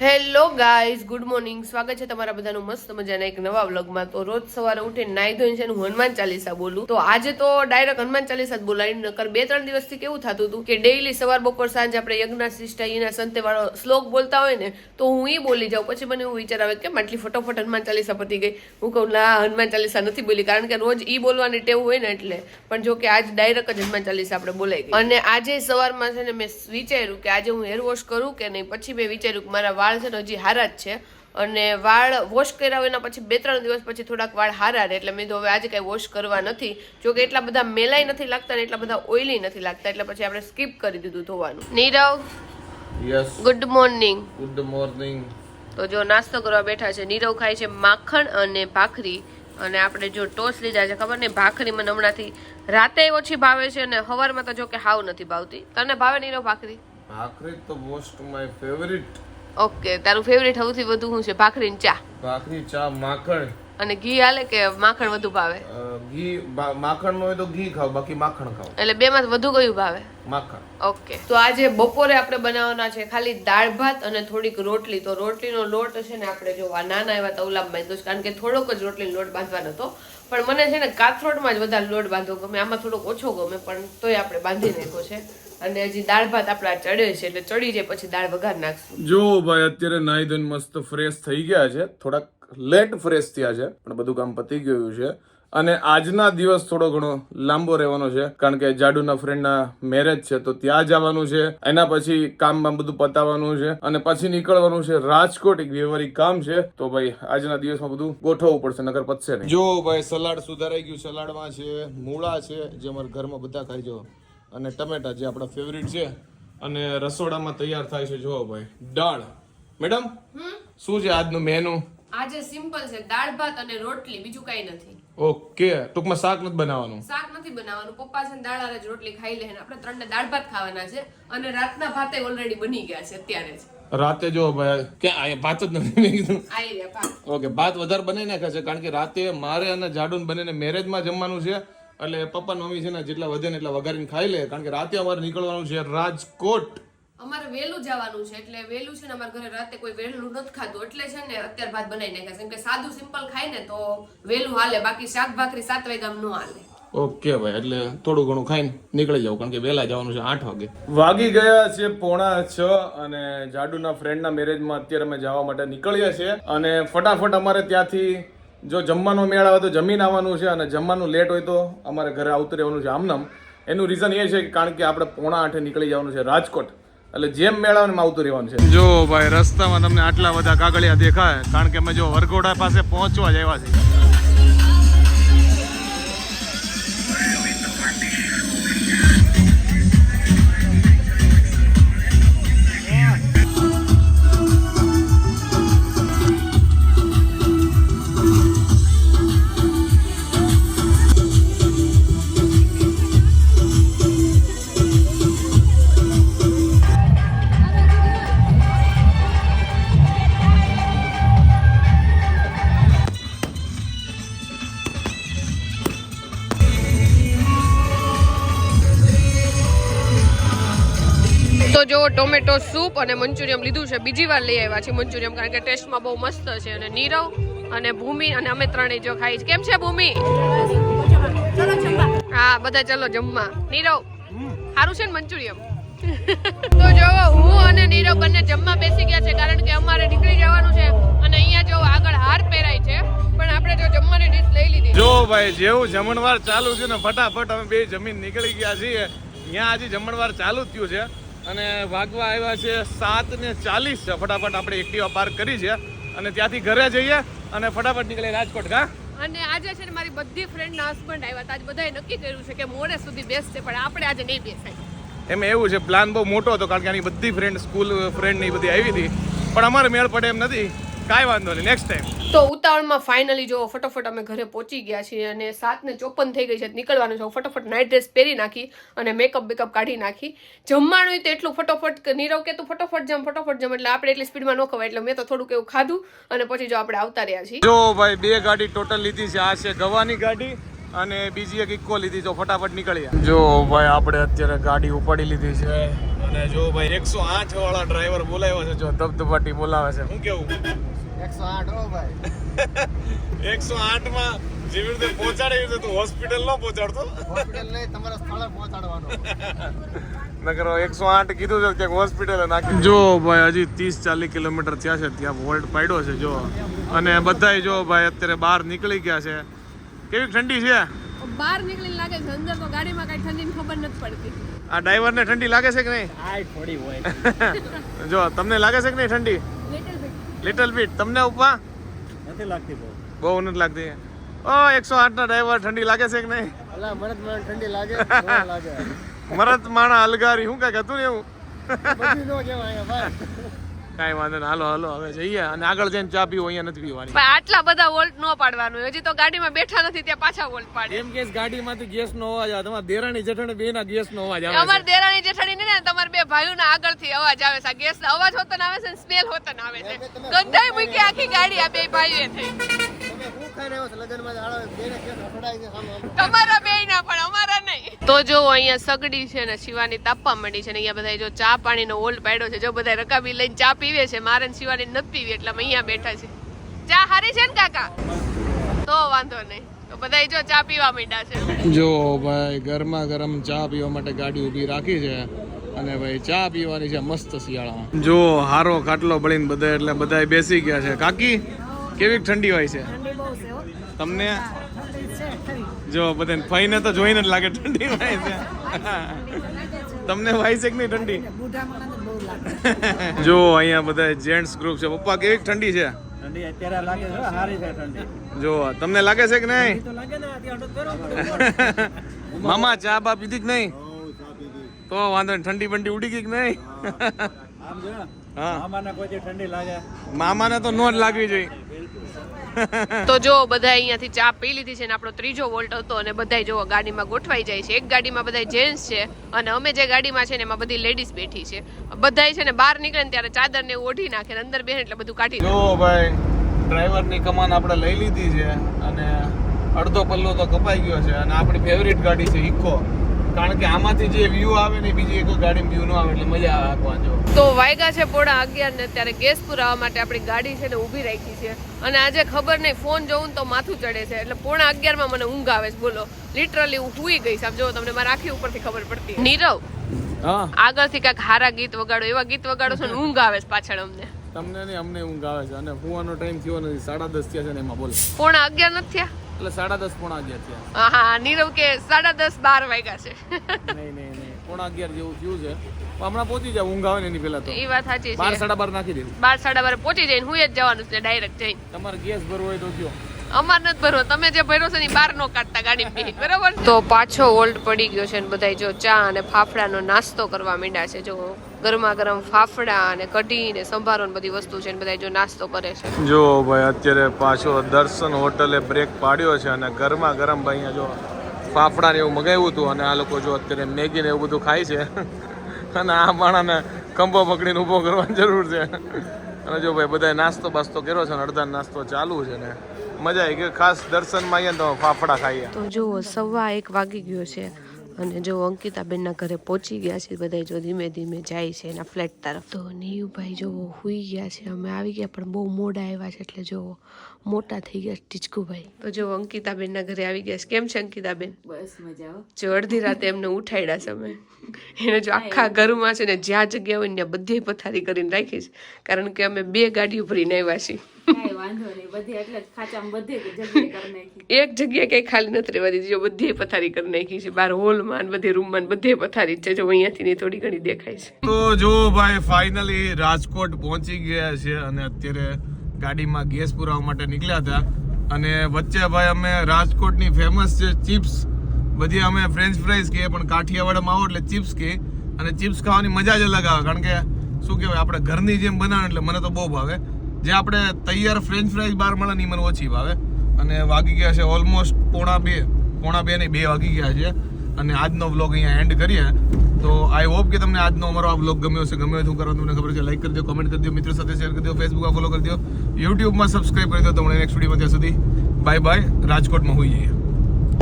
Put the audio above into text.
Hello guys, good morning. સ્વાગત છે તમારા બધાનું મસ્ત મજાના એક નવા વ્લોગમાં. તો રોજ સવારે ઉઠીને નાઈ ધોઈને છે હું હનુમાન ચાલીસા બોલું. તો આજે તો ડાયરેક્ટ હનુમાન ચાલીસા જ બોલાવી નકર બે ત્રણ દિવસથી કેવું થતું હતું કે ડેઈલી સવાર, બપોર, સાંજ આપણે યજ્ઞા શિષ્ટા એના સંતે વાળો શ્લોક બોલતા હોય ને, તો હું એ બોલી જાઉં. પછી મને એવું વિચાર આવે કે આટલી ફટોફટ હનુમાન ચાલીસા પતી ગઈ? હું કહું, ના, હનુમાન ચાલીસા નથી બોલી. કારણ કે રોજ ઈ બોલવાની ટેવ હોય ને એટલે. પણ જો કે આજ ડાયરેક્ટ જ હનુમાન ચાલીસા આપણે બોલાઈ ગઈ. અને આજે સવારમાં છે ને મેં વિચાર્યું કે આજે હું હેર વોશ કરું કે નહીં? પછી મેં વિચાર્યું કે મારા વાળ છે ને હજી હારા જ છે. અને વાળ વોશ કર્યા એના પછી બે ત્રણ દિવસ પછી થોડાક વાળ હારા રહે. એટલે મેં તો હવે આજે કાંઈ વોશ કરવા નથી. જો કે એટલા બધા મેલાઈ નથી લાગતા ને એટલા બધા ઓઇલી નથી લાગતા. એટલે પછી આપણે સ્કીપ કરી દીધું ધોવાનું. Nirav yes good morning good morning તો જો નાસ્તો કરવા બેઠા છે. નીરવ ખાય છે માખણ અને ભાખરી. અને આપણે જો ટોસ લીધા છે ખબર નહીં? ભાખરી મને હમણાંથી રાતે ઓછી ભાવે છે અને સવારમાં તો જો કે હાવ નથી ભાવતી. તને ભાવે નીરવ ભાખરી? ભાખરી તો મોસ્ટ માય ફેવરિટ ઓકે તારું ફેવરેટ સૌથી વધુ શું છે? ભાખરી ને ચા. ભાખરી ચા માખણ. અને ઘી હાલે કે માખણ વધુ ભાવે? ઘી માખણ નો હોય તો ઘી ખાવ બાકી માખણ ખાવ. એટલે બે માં વધુ કયું ભાવે? માખણ. ઓકે. તો આજે બપોરે આપણે બનાવવાના છે ખાલી દાળ ભાત અને થોડીક રોટલી. તો રોટલીનો લોટ છે ને આપણે જો નાના એવા તવલામાં બાંધ્યો છે કારણ કે થોડોક જ રોટલીનો લોટ બાંધવાનો હતો. પણ મને છે ને કાથરોટમાં જ વધારે લોટ બાંધવો ગમે આમાં થોડોક ઓછો ગમે પણ તોય આપણે બાંધી નાખ્યો છે. અને હજી દાળ ભાત આપણા ચડે છે એટલે ચડી જાય પછી દાળ વઘાર નાખશું. જો ભાઈ અત્યારે નાઈ ધોઈને મસ્ત ફ્રેશ થઈ ગયા છે. થોડાક લેટ ફ્રેશ થયા છે પણ બધું કામ પતી ગયું છે. અને આજના દિવસ થોડો ઘણો લાંબો રહેવાનો છે કારણ કે જાડુના ફ્રેન્ડના મેરેજ છે તો ત્યાં જવાનું છે. એના પછી કામમાં બધું પતાવવાનું છે અને પછી નીકળવાનું છે રાજકોટ. એક વ્યવહારિક કામ છે. તો ભાઈ આજના દિવસમાં બધું ગોઠવવું પડશે નગર પતશે નહીં. જો ભાઈ સલાડ સુધારાઈ ગયું સલાડમાં છે મૂળા છે જે અમારા ઘરમાં બધા ખાઈ જો અને ટમેટા જે આપણા ફેવરિટ છે અને રસોડામાં તૈયાર થાય છે જોવો ભાઈ દાળ. મેડમ શું છે આજનું મેનુ આજે સિમ્પલ છે દાળ ભાત અને રોટલી બીજું કઈ નથી. ઓકે ટૂંકમાં શાક નથી બનાવવાનું? શાક નથી બનાવવાનું પપ્પા છે દાળ જ રોટલી ખાઈ લે આપણે ત્રણ દાળ ભાત ખાવાના છે અને રાતના ભાતે ઓલરેડી બની ગયા છે અત્યારે જ. રાતે જો ભાઈ ક્યાં ભાત જ નથી મેં કીધું. ઓકે ભાત વધારે બનાવી નાખે છે કારણ કે રાતે મારે અને જાડુન બંનેને મેરેજમાં જમવાનું છે. એટલે પપ્પા મમ્મી છે ને જેટલા વધે ને એટલા વઘારીને ખાઈ લે. કારણ કે રાતે અમારે નીકળવાનું છે રાજકોટ. અમારે વહેલું જવાનું છે એટલે વહેલું છે ને અમારા ઘરે રાતે કોઈ વહેલું નથી ખાતું એટલે છે ને અત્યારે ભાત બનાવી નાખ્યા કેમ કે સાદું સિમ્પલ ખાય ને તો વહેલું હાલે બાકી શાક ભાખરી સાત વાગ્યા નો હાલે. ઓકે ભાઈ એટલે થોડું ઘણું ખાઈને નીકળી જાવ કારણ કે વહેલા જવાનું છે આઠ વાગે. વાગી ગયા છે પોણા છ અને જાડુના ફ્રેન્ડના મેરેજમાં અત્યારે અમે જવા માટે નીકળીએ છીએ. અને ફટાફટ અમારે ત્યાંથી જો જમવાનો મેળ આવે તો જમીન આવવાનું છે અને જમવાનું લેટ હોય તો અમારે ઘરે આવતું રહેવાનું છે આમનામ. એનું રીઝન એ છે કે કારણ કે આપણે પોણા આઠે નીકળી જવાનું છે રાજકોટ. એટલે જેમ મેળ આવતું રહેવાનું છે. જો ભાઈ, રસ્તામાં તમને આટલા બધા કાગળિયા દેખાય, કારણ કે અમે જો વરઘોડા પાસે પહોંચવા જ આવ્યા છીએ. તો જો, ટોમેટો સૂપ અને મંચુરિયમ લીધું છે. બીજી વાર લઈ આવ્યા છે મંચુરિયમ, કારણ કે ટેસ્ટમાં બહુ મસ્ત છે અને નીરવ અને ભૂમિ અને અમે ત્રણેય જો ખાઈ કેમ છે ભૂમિ? હા, બધા ચલો જમવા. નીરવ સારું છે ને મંચુરિયમ? તો જો, હું અને નીરવ બંને જમવા બેસી ગયા છે, કારણ કે અમારે નીકળી જવાનું છે અને અહીંયા જો આગળ હાર પહેરાય છે. પણ આપણે જો જમવાની ડીશ લઈ લીધી. જો ભાઈ, જેવું જમણવાર ચાલુ છે ને, ફટાફટ અમે બે જમીન નીકળી ગયા છીએ. ત્યાં હજી જમણવાર ચાલુ થયું છે. અને વાગવા આવ્યા છે સાત ને ચાલીસ છે. ફટાફટ આપણે એક્ટિવા પાર્ક કરી છે અને ત્યાંથી ઘરે જઈએ અને ફટાફટ નીકળે રાજકોટ કા અને આજે છે ને મારી બધી ફ્રેન્ડના હસબન્ડ આવ્યા હતા. આજે બધાએ નક્કી કર્યું છે કે મોડે સુધી બેસશે પણ આપણે આજે નહીં બેસાય. એમ એવું છે પ્લાન બહુ મોટો હતો કારણ કે આની બધી ફ્રેન્ડ સ્કૂલ ફ્રેન્ડની બધી આવી હતી. પણ અમારે મેળ પડે એમ નથી. કાંઈ વાંધો નહીં. નેક્સ્ટ ટાઈમ તો ઉતાવળમાં ફાઇનલી જો ફટાફટ અમે ઘરે પહોંચી ગયા છીએ અને સાત ને ચોપન થઈ ગઈ છે, નીકળવાનું છે. ફટાફટ નાઇટ ડ્રેસ પહેરી નાખી અને મેકઅપ બેકઅપ કાઢી નાખી. જમવાનું તો એટલું ફટોફટ નીરવ કે તું ફટોફટ જમ, ફટાફટ જમ એટલે આપણે એટલી સ્પીડમાં ન ખવાય. એટલે મેં તો થોડુંક એવું ખાધું અને પછી જો આપણે આવતા રહ્યા છીએ. જો ભાઈ, બે ગાડી ટોટલ લીધી છે. આ છે ગવાની ગાડી અને બીજી એક ઇક્કો લીધી. તો ફટાફટ નીકળીએ જો. ભાઈ, આપણે અત્યારે ગાડી ઉપાડી લીધી છે. અને અને જો ભાઈ, એકસો આઠ વાળા ડ્રાઈવર બોલાવ્યો છે. જો ધબધબાટી બોલાવે છે. હું કેવું? એકસો આઠ હો ભાઈ. માં જેવી રીતે પહોંચાડે એવી રીતે હોસ્પિટલ ન પહોંચાડતો. હોસ્પિટલ નહીં તમારા સ્થળે પહોંચાડવાનો. નકર એકસો આઠ કીધું છે ક્યાંક હોસ્પિટલ નાખી જો ભાઈ હજી ત્રીસ ચાલીસ કિલોમીટર થયા છે ત્યાં વોલ્ટ પાડ્યો છે જો. અને બધાય જો ભાઈ અત્યારે બહાર નીકળી ગયા છે. કેવી ઠંડી છે? બહાર નીકળી લાગે છે અંદર તો ગાડીમાં કઈ ઠંડીની ખબર નથી પડતી. આ ડ્રાઈવરને ઠંડી લાગે છે કે નહીં? આ થોડી હોય. જો તમને લાગે છે કે નહીં ઠંડી? લિટલ બીટ તમને ઉપા નથી લાગતી બહુ. બહુ નથી લાગતી? ઓ એકસો આઠ ના ડ્રાઈવર ઠંડી લાગે છે કે નહીં? મરત તો ઠંડી લાગે લાગે. મરત માણા અલગારી શું કાંઈક હતું ને એવું? નો કાંઈ વાંધો હાલો હાલો હવે જઈએ અને આગળ જઈને ચા પીવો અહીંયા નથી પીવાની. પણ આટલા બધા વોલ્ટ નો પાડવાનું. હજી તો ગાડીમાં બેઠા નથી ત્યાં પાછા વોલ્ટ પાડે. એમ કે ગાડીમાંથી ગેસ નો અવાજ આવે. તમારા દેરાણી જેઠાણી બે ના ગેસ નો અવાજ આવે અમાર દેરાણી જેઠાણી ને તમારા બે ભાઈઓના આગળથી અવાજ આવે છે. ગેસ અવાજ હોતો આવે છે સ્મેલ હોતો ને આવે છે. ગંધાઈ મૂકી આખી ગાડી આ બે ભાઈઓ થઈ. તમારા બે ના પણ અમારા નહીં. તો જો અહીંયા સગડી છે ને શિવાની તાપવા માંડી છે ને અહીંયા બધા જો ચા પાણીનો ઓલ્ડ પાડ્યો છે જો બધા રકાબી લઈને ચા પીવે છે મારે ને શિવાની નથી પીવી એટલે અમે અહીંયા બેઠા છે ચા હારી છે ને કાકા? તો વાંધો નહીં. તો બધા જો ચા પીવા માંડ્યા છે. જો ભાઈ ગરમા ગરમ ચા પીવા માટે ગાડી ઊભી રાખી છે અને ભાઈ ચા પીવાની છે મસ્ત શિયાળામાં. જો હારો ખાટલો બળીને બધા એટલે બધા બેસી ગયા છે. કાકી કેવી ઠંડી હોય છે? તમને? જો બધાને ફઈને તો જોઈને જ લાગે ઠંડી છે. તમને વાય છે કે નહીં ઠંડી? જો અહીંયા બધા જેન્ટ્સ ગ્રુપ છે. પપ્પા કેવી ઠંડી છે? ઠંડી અત્યારે લાગે છે સારી છે ઠંડી. જો તમને લાગે છે કે નહીં? તો લાગે ને અત્યારે મામા ચા બા પીધી કે નહીં? તો વાંધો નહીં ઠંડી બંડી ઉડી ગઈ કે નહીં? આમ જો હા. ઠંડી લાગે? મામાને તો નો જ લાગવી જોઈએ. તો જો બધા અહીંયાથી ચા પી લીધી છે ને આપણો ત્રીજો વોલ્ટ હતો અને બધા જો ગાડીમાં ગોઠવાઈ જાય છે. એક ગાડીમાં બધા જેન્ટ્સ છે અને અમે જે ગાડીમાં છે ને એમાં બધી લેડીઝ બેઠી છે. બધા છે ને બહાર નીકળે ને ત્યારે ચાદર ને ઓઢી નાખે ને અંદર બેસે એટલે બધું કાઢી જો ભાઈ, ડ્રાઈવરની કમાન આપણે લઈ લીધી છે અને અડધો પલ્લો તો કપાઈ ગયો છે અને આપણી ફેવરિટ ગાડી છે ઇકો કારણ કે આમાંથી જે વ્યૂ આવે ને બીજી એક ગાડી વ્યૂ નો આવે એટલે મજા આવે આખવા જો. તો વાયગા છે પોણા અગિયાર ને ત્યારે ગેસ પુરાવા માટે આપણી ગાડી છે ને ઊભી રાખી છે. અને આજે ખબર નહીં ફોન જોઉં તો માથું ચડે છે. એટલે પોણા અગિયારમાં મને ઊંઘ આવે છે. બોલો લિટરલી હું હુઈ ગઈ સમજો જો તમને મારા આખી ઉપરથી ખબર પડતી નીરવ હા. આગળથી કાંઈક હારા ગીત વગાડો એવા ગીત વગાડો છો ને ઊંઘ આવે છે પાછળ અમને. તમને નહીં અમને ઊંઘ આવે છે. અને હુવાનો ટાઈમ થયો નથી. સાડા દસ થયા છે ને એમાં બોલ. પોણા અગિયાર નથી થયા? એટલે સાડા દસ પોણા અગિયાર થયા. હા નીરવ કે સાડા દસ બાર વાગ્યા છે. નહીં નહીં નહીં. પોણા અગિયાર જેવું થયું છે. હમણાં પહોંચી જાય ઊંઘ આવે ને એની પહેલા તો. એ વાત સાચી બાર સાડા બાર નાખી દેવું. બાર સાડા બાર પહોંચી જઈને હું જ જવાનું છે ડાયરેક્ટ જઈને. તમારે ગેસ ભરવો હોય તો કયો. અમાર નથી ભરવો. તમે જે ભર્યો છે ને બાર નો કાઢતા ગાડી બેહી બરાબર તો પાછો ઓલ્ડ પડી ગયો છે ને બધા જો ચા અને ફાફડાનો નાસ્તો કરવા માંડ્યા છે. જો ગરમા ગરમ ફાફડા અને કઢી ને સંભારો ને બધી વસ્તુ છે ને બધા જો નાસ્તો કરે છે. જો ભાઈ અત્યારે પાછો દર્શન હોટલે બ્રેક પાડ્યો છે અને ગરમા ગરમ ભાઈ અહીંયા જો ફાફડા ને એવું મગાવ્યું હતું અને આ લોકો જો અત્યારે મેગી ને એવું બધું ખાય છે. અને આ માણાને કંબો પકડીને ઊભો કરવાની જરૂર છે. અને જો ભાઈ બધાએ નાસ્તો બાસ્તો કર્યો છે અને અડધા નાસ્તો ચાલુ છે ને મજા આવી ગઈ. ખાસ દર્શનમાં આવીએ તો ફાફડા ખાઈએ. તો જુઓ સવા એક વાગી ગયો છે. અને જો અંકિતાબેનના ઘરે પહોંચી ગયા છે બધા જો ધીમે ધીમે જાય છે એના ફ્લેટ તરફ. તો નીયુભાઈ જો હુઈ ગયા છે અમે આવી ગયા પણ બહુ મોડા આવ્યા છે એટલે જો મોટા થઈ ગયા ટીચકુભાઈ. તો જો અંકિતાબેનના ઘરે આવી ગયા છે. કેમ છે અંકિતાબેન? બસ મજા જો અડધી રાતે એમને ઉઠાડ્યા છે અમે. એને જો આખા ઘરમાં છે ને જ્યાં જગ્યા હોય ને ત્યાં બધી પથારી કરીને રાખી છે. કારણ કે અમે બે ગાડીઓ ભરીને આવ્યા છીએ. વાંધો નહીં. બધે એટલે ખાચામાં બધે જગ્યાએ કરી નાખી. એક જગ્યા ક્યાંય ખાલી નથી રહેવા દીધી જો બધી પથારી કરી નાખી છે. બાર હોલમાં ને બધી રૂમમાં બધે પથારી છે. જો અહીંયાથી ને થોડી ઘણી દેખાય છે. તો જો ભાઈ ફાઇનલી રાજકોટ પહોંચી ગયા છે અને અત્યારે ગાડીમાં ગેસ પુરાવા માટે નીકળ્યા હતા. અને વચ્ચે ભાઈ અમે રાજકોટની ફેમસ છે ચિપ્સ બધી અમે ફ્રેન્ચ ફ્રાઈઝ કહીએ પણ કાઠિયાવાડમાં આવો એટલે ચિપ્સ કહીએ અને ચિપ્સ ખાવાની મજા જ અલગ આવે. કારણ કે શું કહેવાય આપણે ઘરની જેમ બનાવે એટલે મને તો બહુ ભાવે. જે આપણે તૈયાર ફ્રેન્ચ ફ્રાઈઝ બાર મળે ને મને ઓછી ભાવે. અને વાગી ગયા છે ઓલમોસ્ટ પોણા બે પોણા બે નહીં, બે વાગી ગયા છે. અને આજનો વ્લોગ અહીંયા એન્ડ કરીએ. તો આઈ હોપ કે તમને આજનો અમારો આ વ્લોગ ગમ્યો હશે. ગમ્યો શું કરવાનું તમને ખબર છે લાઈક કરી દો કમેન્ટ કરી દો મિત્રો સાથે શેર કરી દો ફેસબુકમાં ફોલો કરી દો યુટ્યુબમાં સબસ્ક્રાઈબ કરી દો તમને નેક્સ્ટ વિડીયોમાં ત્યાં સુધી. બાય બાય રાજકોટમાં હોઈએ.